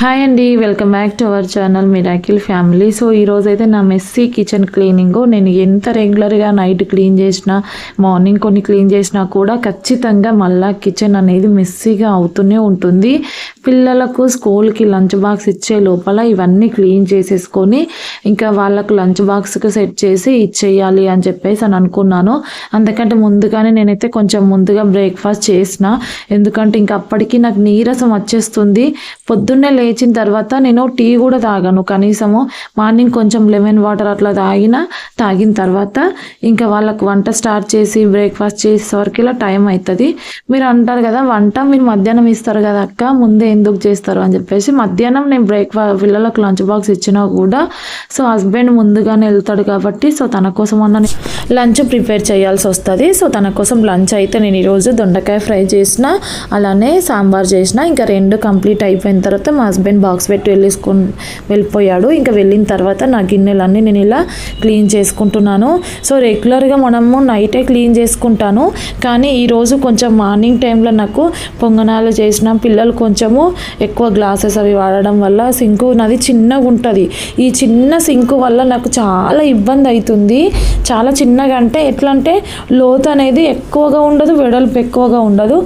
Hi అండి welcome back to our channel miracle family so ఈరోజు అయితే నా మెస్సీ కిచెన్ క్లీనింగ్ నేను ఎంత రెగ్యులర్గా నైట్ క్లీన్ చేసినా మార్నింగ్ కొన్ని క్లీన్ చేసినా కూడా ఖచ్చితంగా మళ్ళా కిచెన్ అనేది మెస్సీగా అవుతూనే ఉంటుంది. పిల్లలకు స్కూల్కి లంచ్ బాక్స్ ఇచ్చే లోపల ఇవన్నీ క్లీన్ చేసేసుకొని ఇంకా వాళ్ళకు లంచ్ బాక్స్కి సెట్ చేసి ఇచ్చేయాలి అని చెప్పేసి అని అనుకున్నాను. అందుకంటే ముందుగానే నేనైతే కొంచెం ముందుగా బ్రేక్ఫాస్ట్ చేసిన. ఎందుకంటే ఇంకా అప్పటికి నాకు నీరసం వచ్చేస్తుంది. పొద్దున్నే లేచిన తర్వాత నేను టీ కూడా తాగాను. కనీసము మార్నింగ్ కొంచెం లెమన్ వాటర్ అట్లా తాగిన తాగిన తర్వాత ఇంకా వాళ్ళకు వంట స్టార్ట్ చేసి బ్రేక్ఫాస్ట్ చేసేవరకు ఇలా టైం అవుతుంది మీరు అంటారు కదా వంట మీరు మధ్యాహ్నం ఇస్తారు కదా అక్క ముందే ఎందుకు చేస్తారు అని చెప్పేసి మధ్యాహ్నం నేను బ్రేక్ పిల్లలకు లంచ్ బాక్స్ ఇచ్చినా కూడా సో హస్బెండ్ ముందుగానే వెళ్తాడు కాబట్టి సో తన కోసం అన్న లంచ్ ప్రిపేర్ చేయాల్సి వస్తుంది. సో తన కోసం లంచ్ అయితే నేను ఈరోజు దొండకాయ ఫ్రై చేసిన అలానే సాంబార్ చేసిన ఇంకా రెండు కంప్లీట్ అయిపోయిన తర్వాత మా హస్బెండ్ బాక్స్ పెట్టి వెళ్ళేసుకొని వెళ్ళిపోయాడు. ఇంకా వెళ్ళిన తర్వాత నా గిన్నెలన్నీ నేను ఇలా క్లీన్ చేసుకుంటున్నాను. సో రెగ్యులర్గా మనము నైటే క్లీన్ చేసుకుంటాను. కానీ ఈరోజు కొంచెం మార్నింగ్ టైంలో నాకు పొంగనాలు చేసిన పిల్లలు కొంచెము ఎక్కువ గ్లాసెస్ అవి వాడడం వల్ల సింకు నాది చిన్నగా ఉంటుంది. ఈ చిన్న సింకు వల్ల నాకు చాలా ఇబ్బంది అవుతుంది చాలా చిన్నగా అంటే ఎట్లా అంటే లోతు అనేది ఎక్కువగా ఉండదు వెడల్పు ఎక్కువగా ఉండదు.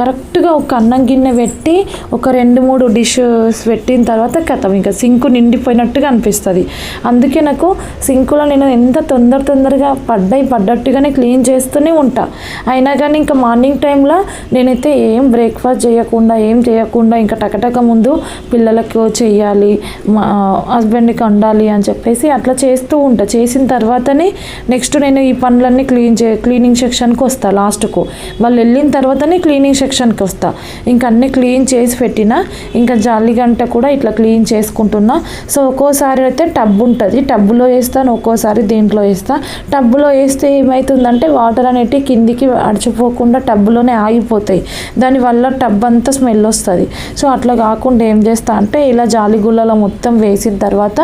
కరెక్ట్గా ఒక అన్నం గిన్నె పెట్టి ఒక రెండు మూడు డిషెస్ పెట్టిన తర్వాత కథం. ఇంకా సింకు నిండిపోయినట్టుగా అనిపిస్తుంది. అందుకే నాకు సింకులో నేను ఎంత తొందర తొందరగా పడ్డాయి పడ్డట్టుగానే క్లీన్ చేస్తూనే ఉంటా. అయినా కానీ ఇంకా మార్నింగ్ టైంలో నేనైతే ఏం బ్రేక్ఫాస్ట్ చేయకుండా ఏం చేయకుండా ఇంకా టకటక ముందు పిల్లలకు చెయ్యాలి మా హస్బెండ్కి వండాలి అని చెప్పేసి అట్లా చేస్తూ ఉంటా. చేసిన తర్వాతనే నెక్స్ట్ నేను ఈ పనులన్నీ క్లీన్ చే క్లీనింగ్ సెక్షన్కి వస్తా లాస్ట్కు వాళ్ళు వెళ్ళిన తర్వాతనే క్లీనింగ్ సెక్షన్కి వస్తా. ఇంకా అన్నీ క్లీన్ చేసి పెట్టిన ఇంకా జాలి గంట కూడా ఇట్లా క్లీన్ చేసుకుంటున్నా. సో ఒక్కోసారి అయితే టబ్ ఉంటుంది. టబ్బులో వేస్తాను ఒక్కోసారి దీంట్లో వేస్తా. టబ్బులో వేస్తే ఏమవుతుందంటే వాటర్ అనేటివి కిందికి అడిచిపోకుండా టబ్బులోనే ఆగిపోతాయి. దానివల్ల టబ్ అంతా స్మెల్ వస్తుంది. సో అట్లా కాకుండా ఏం చేస్తా అంటే ఇలా జాలి గుళ్ళలో మొత్తం వేసిన తర్వాత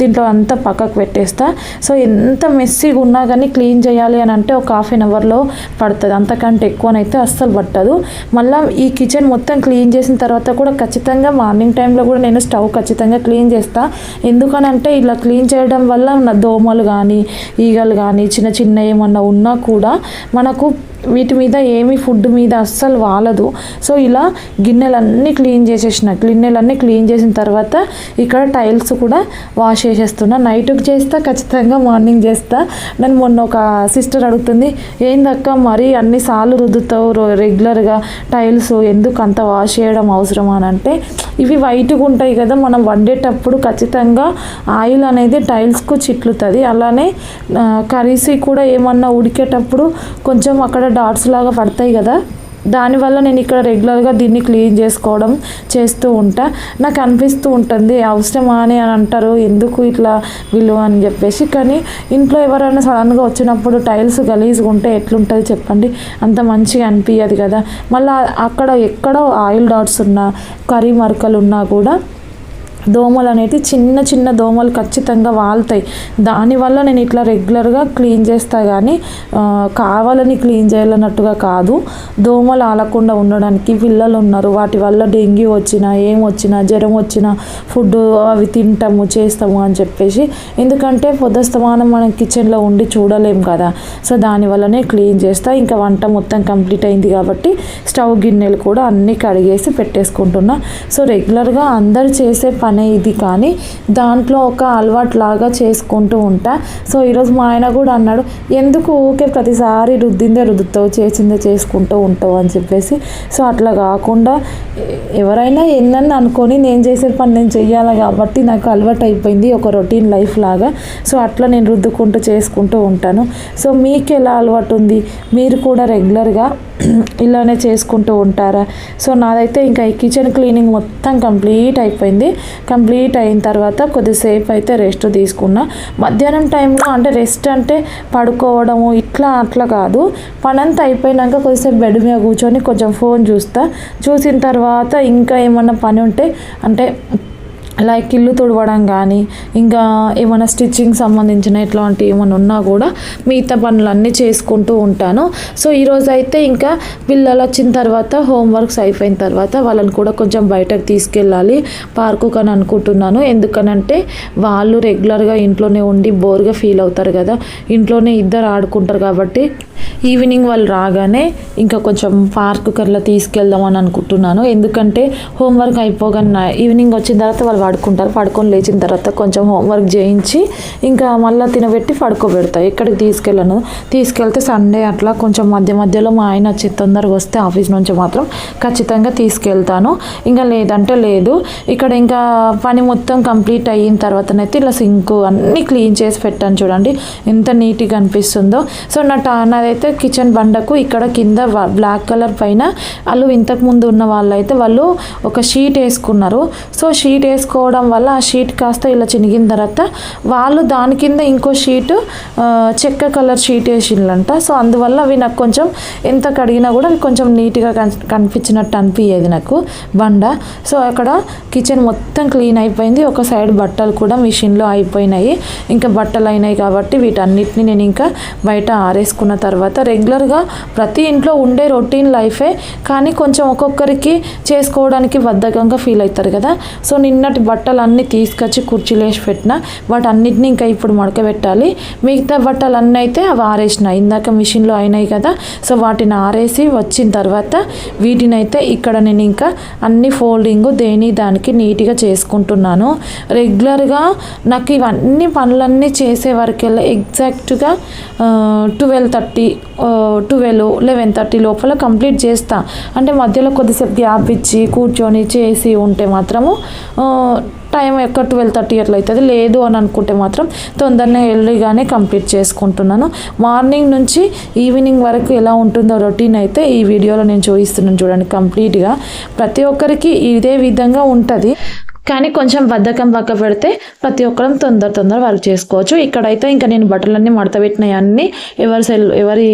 దీంట్లో అంతా పక్కకు పెట్టేస్తా. సో ఎంత మెస్సీగా ఉన్నా కానీ క్లీన్ చేయాలి అని అంటే ఒక హాఫ్ అన్ అవర్లో పడుతుంది. అంతకంటే ఎక్కువనైతే అస్సలు పట్టదు. మళ్ళీ ఈ కిచెన్ మొత్తం క్లీన్ చేసిన తర్వాత కూడా ఖచ్చితంగా మార్నింగ్ టైంలో కూడా నేను స్టవ్ ఖచ్చితంగా క్లీన్ చేస్తా. ఎందుకనంటే ఇలా క్లీన్ చేయడం వల్ల దోమలు కానీ ఈగలు కానీ చిన్న చిన్న ఏమన్నా ఉన్నా కూడా మనకు వీటి మీద ఏమి ఫుడ్ మీద అస్సలు వాలదు. సో ఇలా గిన్నెలన్నీ క్లీన్ చేసేసిన గిన్నెలన్నీ క్లీన్ చేసిన తర్వాత ఇక్కడ టైల్స్ కూడా వాష్ చేసేస్తున్నా. నైట్కి చేస్తా ఖచ్చితంగా మార్నింగ్ చేస్తా. నన్ను మొన్న ఒక సిస్టర్ అడుగుతుంది ఏందక్క మరి అన్నిసార్లు రుద్దుతావు రో- రెగ్యులర్గా టైల్స్? ఎందుకు అంత వాష్ చేయడం అవసరం అని అంటే ఇవి వైట్గా ఉంటాయి కదా మనం వండేటప్పుడు ఖచ్చితంగా ఆయిల్ అనేది టైల్స్కు చిట్లుతుంది. అలానే ఆ, కర్రీస్ కూడా ఏమన్నా ఉడికేటప్పుడు కొంచెం అక్కడ డాట్స్ లాగా పడతాయి కదా దానివల్ల నేను ఇక్కడ రెగ్యులర్గా దీన్ని క్లీన్ చేసుకోవడం చేస్తూ ఉంటా. నాకు అనిపిస్తూ ఉంటుంది అవసరమా అని అని అంటారు ఎందుకు ఇట్లా వీళ్ళు అని చెప్పేసి. కానీ ఇంట్లో ఎవరైనా సడన్గా వచ్చినప్పుడు టైల్స్ గలీజ్గా ఉంటే ఎట్లుంటుంది చెప్పండి. అంత మంచిగా అనిపించదు కదా. మళ్ళీ అక్కడ ఎక్కడో ఆయిల్ డాట్స్ ఉన్నా కర్రీ మరకలు ఉన్నా కూడా దోమలు అనేవి చిన్న చిన్న దోమలు ఖచ్చితంగా వాళ్తాయి. దానివల్ల నేను ఇట్లా రెగ్యులర్గా క్లీన్ చేస్తా కానీ కావాలని క్లీన్ చేయాలన్నట్టుగా కాదు. దోమలు ఆలకుండా ఉండడానికి పిల్లలు ఉన్నారు. వాటి వల్ల డెంగ్యూ వచ్చినా ఏం వచ్చినా జ్వరం వచ్చినా ఫుడ్ అవి తింటాము చేస్తాము అని చెప్పేసి. ఎందుకంటే పొద్దుస్తమానం మనం కిచెన్లో ఉండి చూడలేం కదా. సో దానివల్లనే క్లీన్ చేస్తా. ఇంకా వంట మొత్తం కంప్లీట్ అయింది కాబట్టి స్టవ్ గిన్నెలు కూడా అన్నీ కడిగేసి పెట్టేసుకుంటున్నా. సో రెగ్యులర్గా అందరు చేసే పనే ఇది కానీ దాంట్లో ఒక అలవాటు లాగా చేసుకుంటూ ఉంటా. సో ఈరోజు మా ఆయన కూడా అన్నాడు ఎందుకు ఊకే ప్రతిసారి రుద్దిందే రుద్దుతావు చేసిందే చేసుకుంటూ ఉంటావు అని చెప్పేసి. సో అట్లా కాకుండా ఎవరైనా ఎన్నని అనుకొని నేను చేసే పని నేను చెయ్యాలి కాబట్టి నాకు అలవాటు అయిపోయింది ఒక రొటీన్ లైఫ్ లాగా. సో అట్లా నేను రుద్దుకుంటూ చేసుకుంటూ ఉంటాను. సో మీకు ఎలా అలవాటు ఉంది? మీరు కూడా రెగ్యులర్గా ఇలానే చేసుకుంటూ ఉంటారా? సో నాదైతే ఇంకా ఈ కిచెన్ క్లీనింగ్ మొత్తం కంప్లీట్ అయిపోయింది. కంప్లీట్ అయిన తర్వాత కొద్దిసేపు అయితే రెస్ట్ తీసుకున్నా. మధ్యాహ్నం టైంలో అంటే రెస్ట్ అంటే పడుకోవడము ఇట్లా అట్లా కాదు. పనంతా అయిపోయినాక కొద్దిసేపు బెడ్ మీద కూర్చొని కొంచెం ఫోన్ చూస్తా. చూసిన తర్వాత ఇంకా ఏమన్నా పని ఉంటే అంటే లైక్ ఇల్లు తుడవడం కానీ ఇంకా ఏమైనా స్టిచ్చింగ్ సంబంధించిన ఇట్లాంటి ఏమైనా ఉన్నా కూడా మిగతా పనులన్నీ చేసుకుంటూ ఉంటాను. సో ఈరోజు అయితే ఇంకా పిల్లలు వచ్చిన తర్వాత హోంవర్క్స్ అయిపోయిన తర్వాత వాళ్ళని కూడా కొంచెం బయటకు తీసుకెళ్ళాలి పార్కు అని అనుకుంటున్నాను. ఎందుకనంటే వాళ్ళు రెగ్యులర్గా ఇంట్లోనే ఉండి బోర్గా ఫీల్ అవుతారు కదా. ఇంట్లోనే ఇద్దరు ఆడుకుంటారు కాబట్టి ఈవినింగ్ వాళ్ళు రాగానే ఇంకా కొంచెం పార్కు కర్లా తీసుకెళ్దామని అనుకుంటున్నాను. ఎందుకంటే హోంవర్క్ అయిపోగానే ఈవినింగ్ వచ్చిన తర్వాత వాళ్ళు పడుకుంటారు. పడుకొని లేచిన తర్వాత కొంచెం హోంవర్క్ చేయించి ఇంకా మళ్ళీ తినబెట్టి పడుకోబెడతా ఎక్కడికి తీసుకెళ్ళను? తీసుకెళ్తే సండే అట్లా కొంచెం మధ్య మధ్యలో మా ఆయన వచ్చి తొందరగా వస్తే ఆఫీస్ నుంచి మాత్రం ఖచ్చితంగా తీసుకెళ్తాను. ఇంకా లేదంటే లేదు. ఇక్కడ ఇంకా పని మొత్తం కంప్లీట్ అయిన తర్వాతనైతే ఇలా సింక్ అన్నీ క్లీన్ చేసి పెట్టాను చూడండి. ఎంత నీట్గా అనిపిస్తుందో. సో నా టా నాదైతే కిచెన్ బండకు ఇక్కడ కింద బ్లాక్ కలర్ పైన వాళ్ళు ఇంతకు ముందు ఉన్న వాళ్ళైతే వాళ్ళు ఒక షీట్ వేసుకున్నారు. సో షీట్ వేసుకోవడం వల్ల ఆ షీట్ కాస్త ఇలా చినిగిన తర్వాత వాళ్ళు దాని కింద ఇంకో షీట్ చెక్క కలర్ షీట్ వేసిండ్రంట సో అందువల్ల అవి నాకు కొంచెం ఎంత కడిగినా కూడా అవి కొంచెం నీట్గా కన్- కనిపించినట్టు అనిపించేది నాకు బండ. సో అక్కడ కిచెన్ మొత్తం క్లీన్ అయిపోయింది. ఒక సైడ్ బట్టలు కూడా మిషన్లో అయిపోయినాయి. ఇంకా బట్టలు అయినాయి కాబట్టి వీటన్నిటిని నేను ఇంకా బయట ఆరేసుకున్న తర్వాత రెగ్యులర్గా ప్రతి ఇంట్లో ఉండే రొటీన్ లైఫే. కానీ కొంచెం ఒక్కొక్కరికి చేసుకోవడానికి బద్ధకంగా ఫీల్ అవుతారు కదా. సో నిన్నటి బట్టలన్నీ తీసుకొచ్చి కుర్చీలేసి పెట్టిన వాటన్నిటిని ఇంకా ఇప్పుడు మడకబెట్టాలి. మిగతా బట్టలు అన్నీ అయితే అవి ఆరేసిన. ఇందాక మిషన్లో అయినాయి కదా. సో వాటిని ఆరేసి వచ్చిన తర్వాత వీటిని అయితే ఇక్కడ నేను ఇంకా అన్ని ఫోల్డింగ్ దేని దానికి నీట్గా చేసుకుంటున్నాను. రెగ్యులర్గా నాకు ఇవన్నీ పనులన్నీ చేసే వరకెల్లా ఎగ్జాక్ట్గా twelve thirty twelve eleven thirty లోపల కంప్లీట్ చేస్తా. అంటే మధ్యలో కొద్దిసేపు గ్యాప్ ఇచ్చి కూర్చొని చేసి ఉంటే మాత్రము టైం ఎక్కడ ట్వెల్వ్ థర్టీ అట్లా అవుతుంది. లేదు అని అనుకుంటే మాత్రం తొందరనే ఎర్లీగానే కంప్లీట్ చేసుకుంటున్నాను. మార్నింగ్ నుంచి ఈవినింగ్ వరకు ఎలా ఉంటుందో రొటీన్ అయితే ఈ వీడియోలో నేను చూపిస్తున్నాను చూడండి కంప్లీట్గా. ప్రతి ఒక్కరికి ఇదే విధంగా ఉంటుంది. కానీ కొంచెం బద్ధకం పక్క పెడితే ప్రతి ఒక్కరం తొందర తొందర వర్క్ చేసుకోవచ్చు. ఇక్కడైతే ఇంకా నేను బట్టలన్నీ మడత పెట్టినవన్నీ ఎవరి సెల్ ఎవరి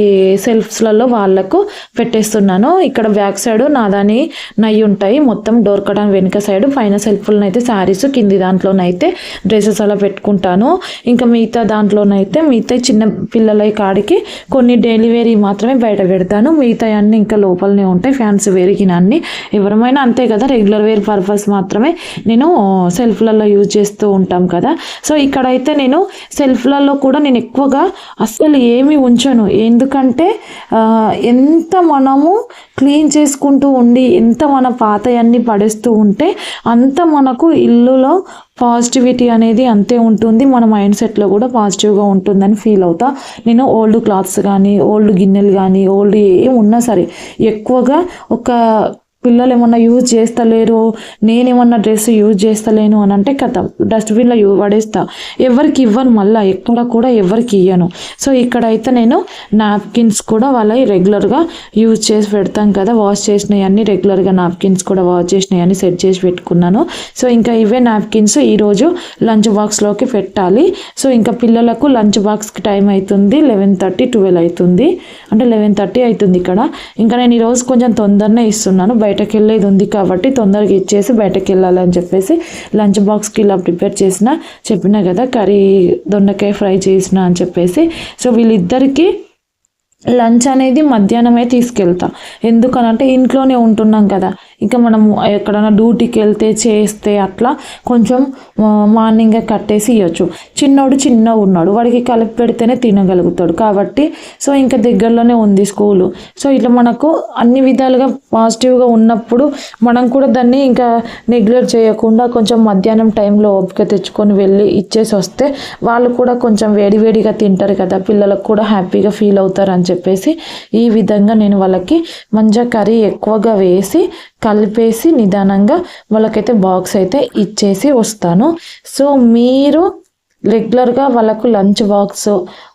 సెల్ఫ్స్లలో వాళ్ళకు పెట్టేస్తున్నాను. ఇక్కడ బ్యాక్ సైడ్ నాదాని నయ్యి ఉంటాయి. మొత్తం డోర్ కటాన్ వెనుక సైడ్ పైన సెల్ఫ్లనైతే అయితే శారీస్ కింది దాంట్లోనైతే డ్రెస్సెస్ అలా పెట్టుకుంటాను. ఇంకా మిగతా దాంట్లోనైతే మిగతా చిన్న పిల్లల కాడికి కొన్ని డైలీ వేర్ మాత్రమే బయట పెడతాను. మిగతా అన్నీ ఇంకా లోపలనే ఉంటాయి. ఫ్యాన్స్ వేరిగిన అన్ని. ఎవరమైనా అంతే కదా రెగ్యులర్ వేర్ పర్పస్ మాత్రమే నేను నేను సెల్ఫ్లలో యూజ్ చేస్తూ ఉంటాం కదా. సో ఇక్కడైతే నేను సెల్ఫ్లలో కూడా నేను ఎక్కువగా అస్సలు ఏమి ఉంచను. ఎందుకంటే ఎంత మనము క్లీన్ చేసుకుంటూ ఉండి ఎంత మన పాతయన్నీ పడేస్తూ ఉంటే అంత మనకు ఇల్లులో పాజిటివిటీ అనేది అంతే ఉంటుంది. మన మైండ్ సెట్లో కూడా పాజిటివ్గా ఉంటుందని ఫీల్ అవుతా. నేను ఓల్డ్ క్లాత్స్ కానీ ఓల్డ్ గిన్నెలు కానీ ఓల్డ్ ఏం ఉన్నా సరే ఎక్కువగా ఒక పిల్లలు ఏమన్నా యూజ్ చేస్తలేరు నేనేమన్నా డ్రెస్ యూజ్ చేస్తలేను అని అంటే కథ. డస్ట్బిన్లో యూ పడేస్తా. ఎవరికి ఇవ్వను మళ్ళీ ఎక్కడ కూడా ఎవరికి ఇయ్యను. సో ఇక్కడైతే నేను నాప్కిన్స్ కూడా వాళ్ళ రెగ్యులర్గా యూజ్ చేసి పెడతాం కదా వాష్ చేసినవి అన్ని రెగ్యులర్గా నాప్కిన్స్ కూడా వాష్ చేసినవి సెట్ చేసి పెట్టుకున్నాను. సో ఇంకా ఇవే నాప్కిన్స్ ఈరోజు లంచ్ బాక్స్లోకి పెట్టాలి. సో ఇంకా పిల్లలకు లంచ్ బాక్స్కి టైం అవుతుంది లెవెన్ థర్టీ ట్వెల్వ్ అవుతుంది అంటే లెవెన్ థర్టీ అవుతుంది ఇక్కడ. ఇంకా నేను ఈరోజు కొంచెం తొందరనే ఇస్తున్నాను బయట బయటకు వెళ్ళేది ఉంది కాబట్టి తొందరగా ఇచ్చేసి బయటకు వెళ్ళాలని చెప్పేసి లంచ్ బాక్స్కి ఇలా ప్రిపేర్ చేసిన చెప్పిన కదా కర్రీ దొండకాయ ఫ్రై చేసిన అని చెప్పేసి. సో వీళ్ళిద్దరికీ లంచ్ అనేది మధ్యాహ్నమే తీసుకెళ్తా. ఎందుకనంటే ఇంట్లోనే ఉంటున్నాం కదా. ఇంకా మనం ఎక్కడైనా డ్యూటీకి వెళ్తే చేస్తే అట్లా కొంచెం మార్నింగే కట్టేసి ఇవ్వచ్చు చిన్నోడు చిన్న ఉన్నాడు. వాడికి కలిపి పెడితేనే తినగలుగుతాడు కాబట్టి సో ఇంకా దగ్గరలోనే ఉంది స్కూలు. సో ఇట్లా మనకు అన్ని విధాలుగా పాజిటివ్గా ఉన్నప్పుడు మనం కూడా దాన్ని ఇంకా నెగ్లెక్ట్ చేయకుండా కొంచెం మధ్యాహ్నం టైంలో ఓపిక తెచ్చుకొని వెళ్ళి ఇచ్చేసి వస్తే వాళ్ళు కూడా కొంచెం వేడివేడిగా తింటారు కదా. పిల్లలకు కూడా హ్యాపీగా ఫీల్ అవుతారు అని చెప్పేసి ఈ విధంగా నేను వాళ్ళకి మంచిగా కర్రీ ఎక్కువగా వేసి కలిపేసి నిదానంగా వాళ్ళకైతే బాక్స్ అయితే ఇచ్చేసి వస్తాను. సో మీరు రెగ్యులర్గా వాళ్ళకు లంచ్ బాక్స్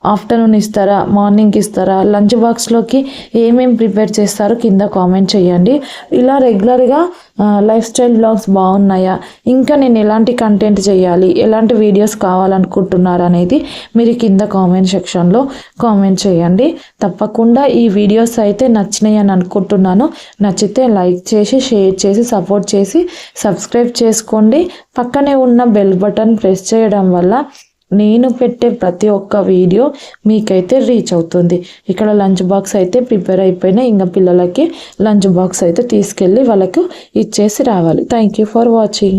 ఆఫ్టర్నూన్ ఇస్తారా మార్నింగ్ ఇస్తారా లంచ్ బాక్స్లోకి ఏమేమి ప్రిపేర్ చేస్తారో కింద కామెంట్ చేయండి. ఇలా రెగ్యులర్గా లైఫ్ స్టైల్ బ్లాగ్స్ బాగున్నాయా? ఇంకా నేను ఎలాంటి కంటెంట్ చేయాలి ఎలాంటి వీడియోస్ కావాలనుకుంటున్నారు అనేది మీరు కింద కామెంట్ సెక్షన్లో కామెంట్ చేయండి. తప్పకుండా ఈ వీడియోస్ అయితే నచ్చినాయి అని అనుకుంటున్నాను. నచ్చితే లైక్ చేసి షేర్ చేసి సపోర్ట్ చేసి సబ్స్క్రైబ్ చేసుకోండి. పక్కనే ఉన్న బెల్ బటన్ ప్రెస్ చేయడం వల్ల నేను పెట్టే ప్రతి ఒక్క వీడియో మీకైతే రీచ్ అవుతుంది. ఇక్కడ లంచ్ బాక్స్ అయితే ప్రిపేర్ అయిపోయినా ఇంకా పిల్లలకి లంచ్ బాక్స్ అయితే తీసుకెళ్ళి వాళ్ళకు ఇచ్చేసి రావాలి. Thank you for watching